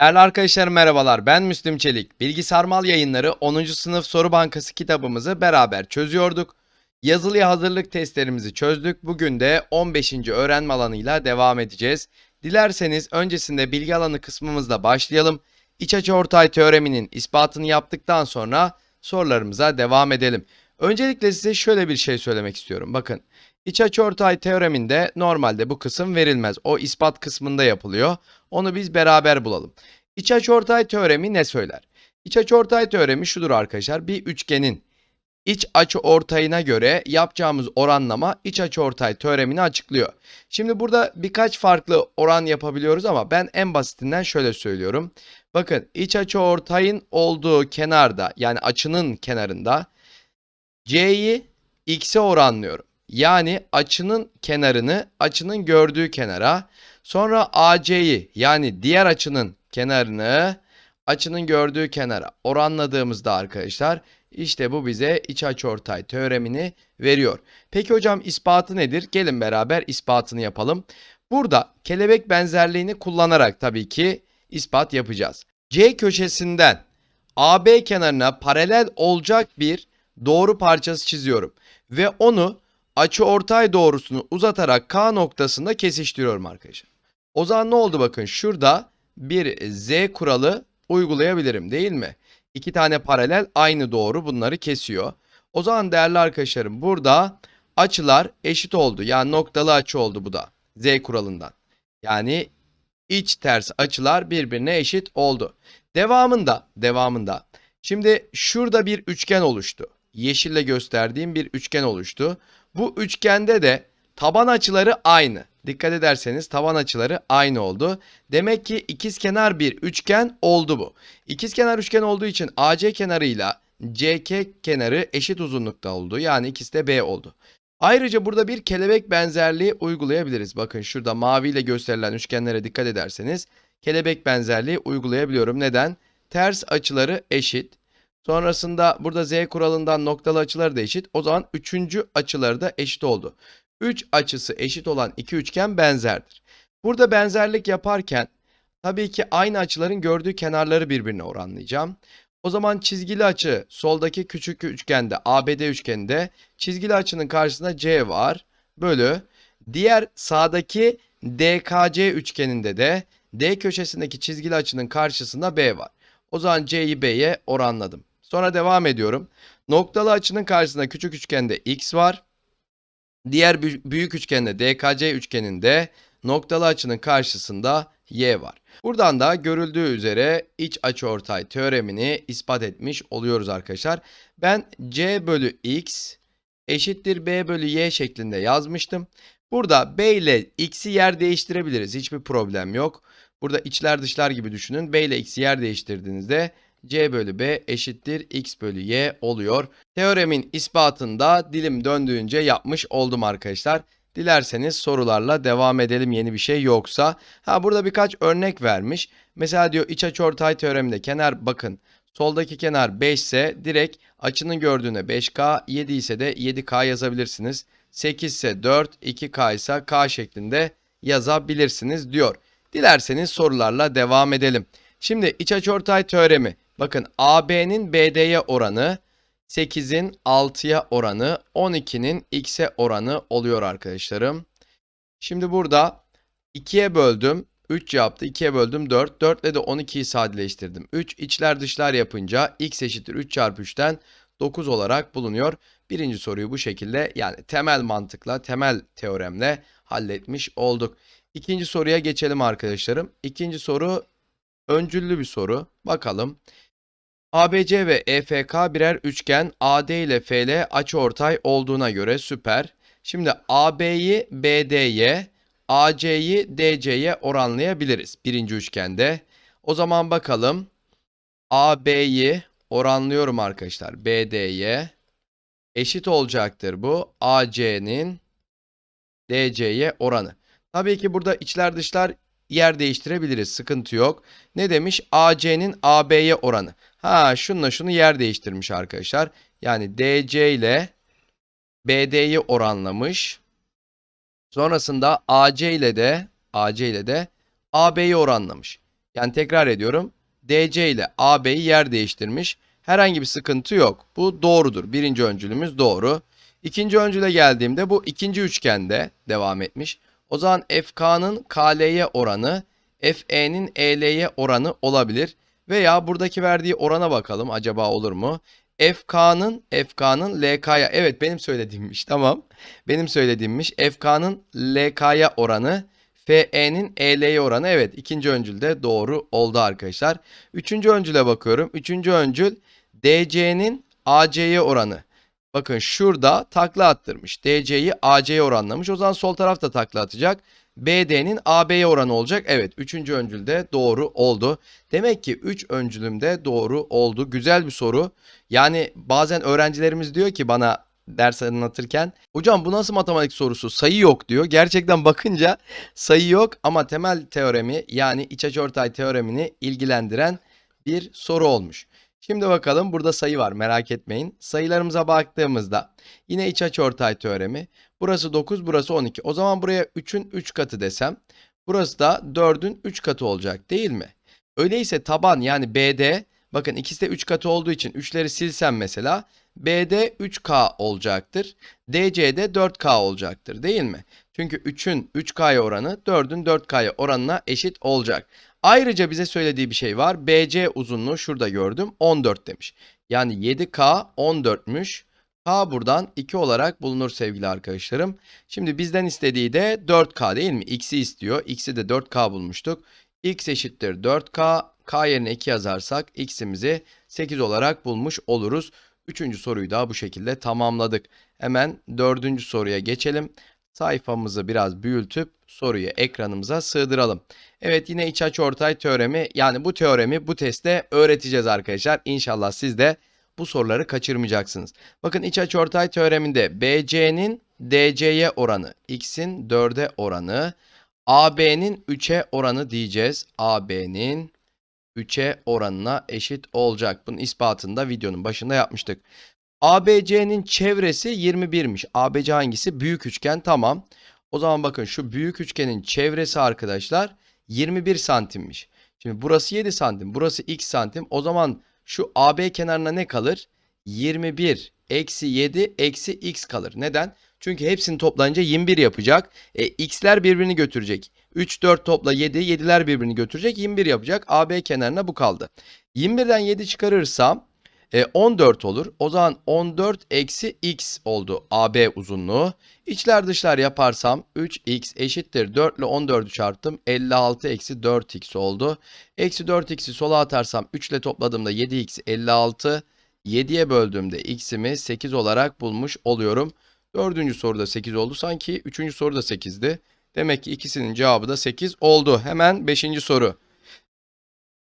Değerli arkadaşlarım merhabalar. Ben Müslüm Çelik. Bilgi Sarmal Yayınları 10. sınıf soru bankası kitabımızı beraber çözüyorduk. Yazılıya hazırlık testlerimizi çözdük. Bugün de 15. öğrenme alanıyla devam edeceğiz. Dilerseniz öncesinde bilgi alanı kısmımızla başlayalım. İç açı ortay teoreminin ispatını yaptıktan sonra sorularımıza devam edelim. Öncelikle size şöyle bir şey söylemek istiyorum. Bakın iç açı ortay teoreminde normalde bu kısım verilmez. O ispat kısmında yapılıyor. Onu biz beraber bulalım. İç açıortay teoremi ne söyler? İç açıortay teoremi şudur arkadaşlar. Bir üçgenin iç açı ortayına göre yapacağımız oranlama iç açıortay teoremini açıklıyor. Şimdi burada birkaç farklı oran yapabiliyoruz ama ben en basitinden şöyle söylüyorum. Bakın iç açıortayın olduğu kenarda yani açının kenarında c'yi x'e oranlıyorum. Yani açının kenarını açının gördüğü kenara Sonra AC'yi yani diğer açının kenarını açının gördüğü kenara oranladığımızda arkadaşlar işte bu bize iç açıortay teoremini veriyor. Peki hocam ispatı nedir? Gelin beraber ispatını yapalım. Burada kelebek benzerliğini kullanarak tabii ki ispat yapacağız. C köşesinden AB kenarına paralel olacak bir doğru parçası çiziyorum ve onu açıortay doğrusunu uzatarak K noktasında kesiştiriyorum arkadaşlar. O zaman ne oldu bakın şurada bir z kuralı uygulayabilirim değil mi? İki tane paralel aynı doğru bunları kesiyor. O zaman değerli arkadaşlarım burada açılar eşit oldu. Yani noktalı açı oldu bu da z kuralından. Yani iç ters açılar birbirine eşit oldu. Devamında devamında şimdi şurada bir üçgen oluştu. Yeşille gösterdiğim bir üçgen oluştu. Bu üçgende de taban açıları aynı. Dikkat ederseniz taban açıları aynı oldu. Demek ki ikizkenar bir üçgen oldu bu. İkizkenar üçgen olduğu için AC kenarıyla CK kenarı eşit uzunlukta oldu. Yani ikisi de B oldu. Ayrıca burada bir kelebek benzerliği uygulayabiliriz. Bakın şurada maviyle gösterilen üçgenlere dikkat ederseniz kelebek benzerliği uygulayabiliyorum. Neden? Ters açıları eşit. Sonrasında burada Z kuralından noktalı açıları da eşit. O zaman üçüncü açıları da eşit oldu. 3 açısı eşit olan iki üçgen benzerdir. Burada benzerlik yaparken tabii ki aynı açıların gördüğü kenarları birbirine oranlayacağım. O zaman çizgili açı soldaki küçük üçgende ABD üçgeninde çizgili açının karşısında C var. Bölü diğer sağdaki DKC üçgeninde de D köşesindeki çizgili açının karşısında B var. O zaman C'yi B'ye oranladım. Sonra devam ediyorum. Noktalı açının karşısında küçük üçgende X var. Diğer bü- büyük üçgende DKC üçgeninde noktalı açının karşısında y var. Buradan da görüldüğü üzere iç açıortay teoremini ispat etmiş oluyoruz arkadaşlar. Ben c bölü x eşittir b bölü y şeklinde yazmıştım. Burada b ile x'i yer değiştirebiliriz. Hiçbir problem yok. Burada içler dışlar gibi düşünün. b ile x'i yer değiştirdiğinizde c bölü b eşittir x bölü y oluyor. Teoremin ispatında dilim döndüğünce yapmış oldum arkadaşlar. Dilerseniz sorularla devam edelim yeni bir şey yoksa. Ha burada birkaç örnek vermiş. Mesela diyor iç açıortay teoreminde kenar bakın. Soldaki kenar 5 ise direkt açının gördüğüne 5K, 7 ise de 7K yazabilirsiniz. 8 ise 4, 2K ise K şeklinde yazabilirsiniz diyor. Dilerseniz sorularla devam edelim. Şimdi iç açıortay teoremi. Bakın AB'nin BD'ye oranı 8'in 6'ya oranı 12'nin x'e oranı oluyor arkadaşlarım. Şimdi burada 2'ye böldüm. 3 yaptı. 2'ye böldüm 4. 4 ile de 12'yi sadeleştirdim. 3 içler dışlar yapınca x eşittir 3 çarpı 3'ten 9 olarak bulunuyor. Birinci soruyu bu şekilde yani temel mantıkla, temel teoremle halletmiş olduk. İkinci soruya geçelim arkadaşlarım. İkinci soru öncüllü bir soru. Bakalım. ABC ve EFK birer üçgen AD ile FL açıortay olduğuna göre süper. Şimdi AB'yi BD'ye, AC'yi DC'ye oranlayabiliriz birinci üçgende. O zaman bakalım. AB'yi oranlıyorum arkadaşlar BD'ye. Eşit olacaktır bu AC'nin DC'ye oranı. Tabii ki burada içler dışlar yer değiştirebiliriz. Sıkıntı yok. Ne demiş? AC'nin AB'ye oranı. Ha şununla şunu yer değiştirmiş arkadaşlar. Yani DC ile BD'yi oranlamış. Sonrasında AC ile de AC ile de AB'yi oranlamış. Yani tekrar ediyorum. DC ile AB'yi yer değiştirmiş. Herhangi bir sıkıntı yok. Bu doğrudur. Birinci öncülümüz doğru. İkinci öncüle geldiğimde bu ikinci üçgende devam etmiş. O zaman FK'nın KL'ye oranı FE'nin EL'ye oranı olabilir. Veya buradaki verdiği orana bakalım acaba olur mu? FK'nın FK'nın LK'ya evet benim söylediğimmiş tamam. Benim söylediğimmiş FK'nın LK'ya oranı FE'nin EL'ye oranı evet ikinci öncülde doğru oldu arkadaşlar. Üçüncü öncüle bakıyorum. Üçüncü öncül DC'nin AC'ye oranı. Bakın şurada takla attırmış. DC'yi AC'ye oranlamış. O zaman sol taraf da takla atacak. BD'nin AB'ye oranı olacak. Evet 3. öncülde doğru oldu. Demek ki 3 öncülümde doğru oldu. Güzel bir soru. Yani bazen öğrencilerimiz diyor ki bana ders anlatırken hocam bu nasıl matematik sorusu sayı yok diyor. Gerçekten bakınca sayı yok ama temel teoremi yani iç açıortay teoremini ilgilendiren bir soru olmuş. Şimdi bakalım burada sayı var merak etmeyin. Sayılarımıza baktığımızda yine iç açıortay teoremi. Burası 9 burası 12. O zaman buraya 3'ün 3 katı desem burası da 4'ün 3 katı olacak değil mi? Öyleyse taban yani BD bakın ikisi de 3 katı olduğu için 3'leri silsem mesela BD 3K olacaktır. DC'de 4K olacaktır değil mi? Çünkü 3'ün 3K'ya oranı 4'ün 4K'ya oranına eşit olacak. Ayrıca bize söylediği bir şey var. BC uzunluğu şurada gördüm 14 demiş. Yani 7K 14'müş. K buradan 2 olarak bulunur sevgili arkadaşlarım. Şimdi bizden istediği de 4K değil mi? X'i istiyor. X'i de 4K bulmuştuk. X eşittir 4K. K yerine 2 yazarsak X'imizi 8 olarak bulmuş oluruz. Üçüncü soruyu da bu şekilde tamamladık. Hemen dördüncü soruya geçelim. Sayfamızı biraz büyütüp soruyu ekranımıza sığdıralım. Evet yine iç açıortay teoremi yani bu teoremi bu testte öğreteceğiz arkadaşlar. İnşallah siz de bu soruları kaçırmayacaksınız. Bakın iç açıortay teoreminde BC'nin DC'ye oranı, X'in 4'e oranı, AB'nin 3'e oranı diyeceğiz. AB'nin 3'e oranına eşit olacak. Bunun ispatını da videonun başında yapmıştık. ABC'nin çevresi 21'miş. ABC hangisi? Büyük üçgen tamam. O zaman bakın şu büyük üçgenin çevresi arkadaşlar 21 santimmiş. Şimdi burası 7 santim, burası x santim. O zaman şu AB kenarına ne kalır? 21 eksi 7 eksi x kalır. Neden? Çünkü hepsini toplayınca 21 yapacak. E, x'ler birbirini götürecek. 3, 4 topla 7, 7'ler birbirini götürecek. 21 yapacak. AB kenarına bu kaldı. 21'den 7 çıkarırsam e, 14 olur. O zaman 14 eksi x oldu AB uzunluğu. İçler dışlar yaparsam 3x eşittir 4 ile 14'ü çarptım. 56 eksi 4x oldu. Eksi 4x'i sola atarsam 3 ile topladığımda 7x 56. 7'ye böldüğümde x'imi 8 olarak bulmuş oluyorum. Dördüncü soruda 8 oldu. Sanki üçüncü soru da 8'di. Demek ki ikisinin cevabı da 8 oldu. Hemen 5. soru.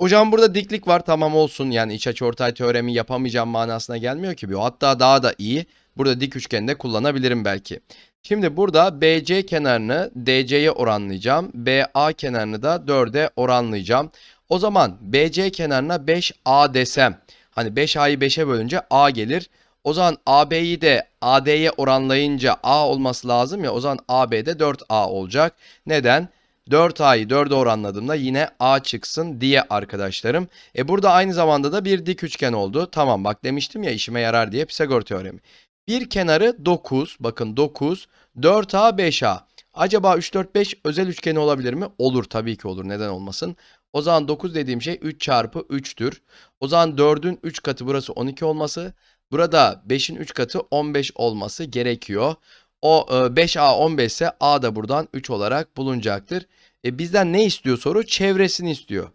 Hocam burada diklik var tamam olsun yani iç açıortay teoremi yapamayacağım manasına gelmiyor ki bu. Hatta daha da iyi. Burada dik üçgende kullanabilirim belki. Şimdi burada BC kenarını DC'ye oranlayacağım. BA kenarını da 4'e oranlayacağım. O zaman BC kenarına 5A desem. Hani 5A'yı 5'e bölünce A gelir. O zaman AB'yi de AD'ye oranlayınca A olması lazım ya. O zaman AB'de 4A olacak. Neden? 4A'yı 4'e oranladığımda yine A çıksın diye arkadaşlarım. E burada aynı zamanda da bir dik üçgen oldu. Tamam bak demiştim ya işime yarar diye Pisagor teoremi. Bir kenarı 9. Bakın 9. 4A 5A. Acaba 3 4 5 özel üçgeni olabilir mi? Olur tabii ki olur. Neden olmasın? O zaman 9 dediğim şey 3 çarpı 3'tür. O zaman 4'ün 3 katı burası 12 olması. Burada 5'in 3 katı 15 olması gerekiyor. O e, 5A 15 ise A da buradan 3 olarak bulunacaktır. E, bizden ne istiyor soru? Çevresini istiyor.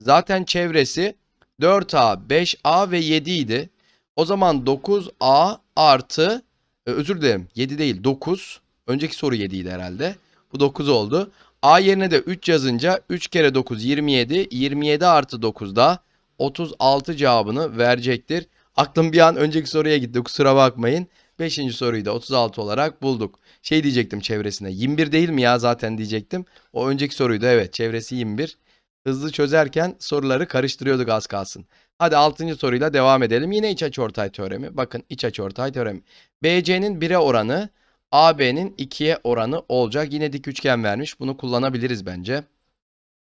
Zaten çevresi 4A, 5A ve 7 idi. O zaman 9A artı e, özür dilerim 7 değil 9. Önceki soru 7 idi herhalde. Bu 9 oldu. A yerine de 3 yazınca 3 kere 9 27. 27 artı 9 da 36 cevabını verecektir. Aklım bir an önceki soruya gitti kusura bakmayın. 5. soruyu da 36 olarak bulduk. Şey diyecektim çevresine 21 değil mi ya zaten diyecektim. O önceki soruydu evet çevresi 21. Hızlı çözerken soruları karıştırıyorduk az kalsın. Hadi 6. soruyla devam edelim. Yine iç açıortay teoremi. Bakın iç açıortay teoremi. BC'nin 1'e oranı AB'nin 2'ye oranı olacak. Yine dik üçgen vermiş. Bunu kullanabiliriz bence.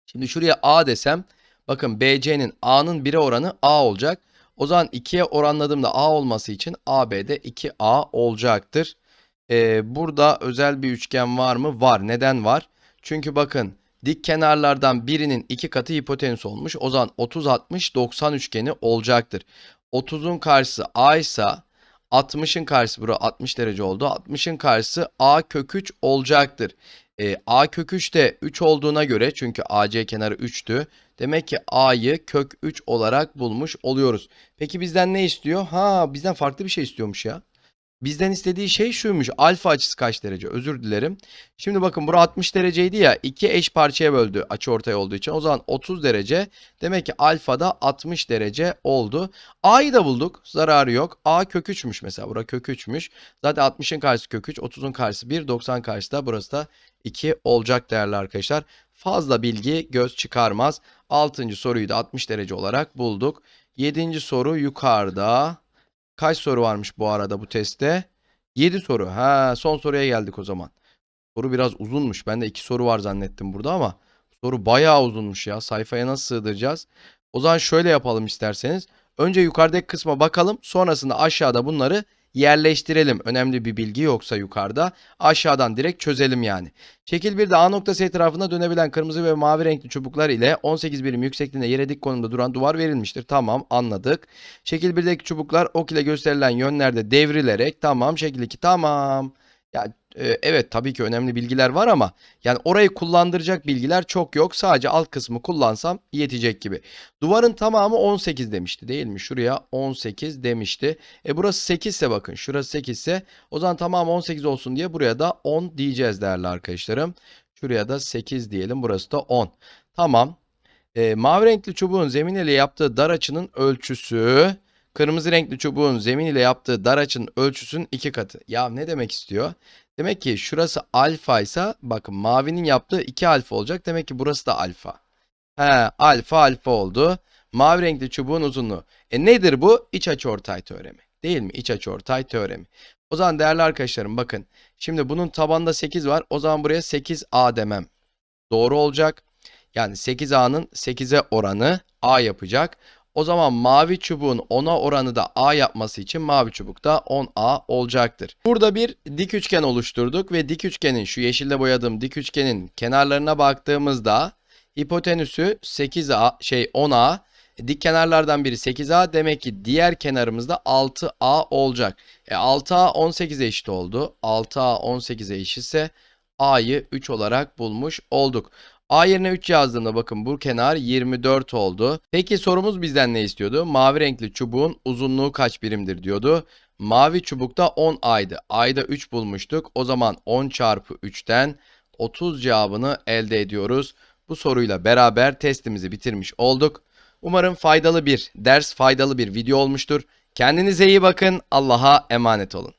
Şimdi şuraya A desem bakın BC'nin A'nın 1'e oranı A olacak. O zaman 2'ye oranladığımda A olması için AB'de 2A olacaktır. Ee, burada özel bir üçgen var mı? Var. Neden var? Çünkü bakın dik kenarlardan birinin iki katı hipotenüs olmuş. O zaman 30 60 90 üçgeni olacaktır. 30'un karşısı A ise 60'ın karşısı bura 60 derece oldu. 60'ın karşısı A kök 3 olacaktır. Ee, A kök 3 de 3 olduğuna göre çünkü AC kenarı 3'tü. Demek ki A'yı kök 3 olarak bulmuş oluyoruz. Peki bizden ne istiyor? Ha bizden farklı bir şey istiyormuş ya. Bizden istediği şey şuymuş. Alfa açısı kaç derece? Özür dilerim. Şimdi bakın bura 60 dereceydi ya. iki eş parçaya böldü açı ortay olduğu için. O zaman 30 derece. Demek ki alfa da 60 derece oldu. A'yı da bulduk. Zararı yok. A kök 3'müş mesela. Bura kök 3'müş. Zaten 60'ın karşısı kök 3. 30'un karşısı 1. 90 karşısı da burası da 2 olacak değerli arkadaşlar. Fazla bilgi göz çıkarmaz. 6. soruyu da 60 derece olarak bulduk. 7. soru yukarıda. Kaç soru varmış bu arada bu testte? 7 soru. Ha, son soruya geldik o zaman. Soru biraz uzunmuş. Ben de 2 soru var zannettim burada ama soru bayağı uzunmuş ya. Sayfaya nasıl sığdıracağız? O zaman şöyle yapalım isterseniz. Önce yukarıdaki kısma bakalım. Sonrasında aşağıda bunları yerleştirelim. Önemli bir bilgi yoksa yukarıda. Aşağıdan direkt çözelim yani. Şekil 1'de A noktası etrafında dönebilen kırmızı ve mavi renkli çubuklar ile 18 birim yüksekliğinde yere dik konumda duran duvar verilmiştir. Tamam anladık. Şekil 1'deki çubuklar ok ile gösterilen yönlerde devrilerek tamam. Şekil 2 tamam. Ya e, evet tabii ki önemli bilgiler var ama yani orayı kullandıracak bilgiler çok yok. Sadece alt kısmı kullansam yetecek gibi. Duvarın tamamı 18 demişti değil mi? Şuraya 18 demişti. E burası 8 ise bakın şurası 8 ise o zaman tamamı 18 olsun diye buraya da 10 diyeceğiz değerli arkadaşlarım. Şuraya da 8 diyelim burası da 10. Tamam. E, mavi renkli çubuğun zemin ile yaptığı dar açının ölçüsü kırmızı renkli çubuğun zemin ile yaptığı dar açının ölçüsünün iki katı. Ya ne demek istiyor? Demek ki şurası alfa ise bakın mavinin yaptığı 2 alfa olacak. Demek ki burası da alfa. He, alfa alfa oldu. Mavi renkli çubuğun uzunluğu. E nedir bu? İç açıortay teoremi. Değil mi? İç açıortay teoremi. O zaman değerli arkadaşlarım bakın. Şimdi bunun tabanda 8 var. O zaman buraya 8a demem. Doğru olacak. Yani 8a'nın 8'e oranı a yapacak. O zaman mavi çubuğun 10'a oranı da A yapması için mavi çubuk da 10A olacaktır. Burada bir dik üçgen oluşturduk ve dik üçgenin şu yeşille boyadığım dik üçgenin kenarlarına baktığımızda hipotenüsü 8A şey 10A dik kenarlardan biri 8A demek ki diğer kenarımızda 6A olacak. E 6A 18'e eşit oldu. 6A 18'e eşitse A'yı 3 olarak bulmuş olduk. A yerine 3 yazdığımda bakın bu kenar 24 oldu. Peki sorumuz bizden ne istiyordu? Mavi renkli çubuğun uzunluğu kaç birimdir diyordu. Mavi çubukta 10 aydı. Ayda 3 bulmuştuk. O zaman 10 çarpı 3'ten 30 cevabını elde ediyoruz. Bu soruyla beraber testimizi bitirmiş olduk. Umarım faydalı bir ders, faydalı bir video olmuştur. Kendinize iyi bakın. Allah'a emanet olun.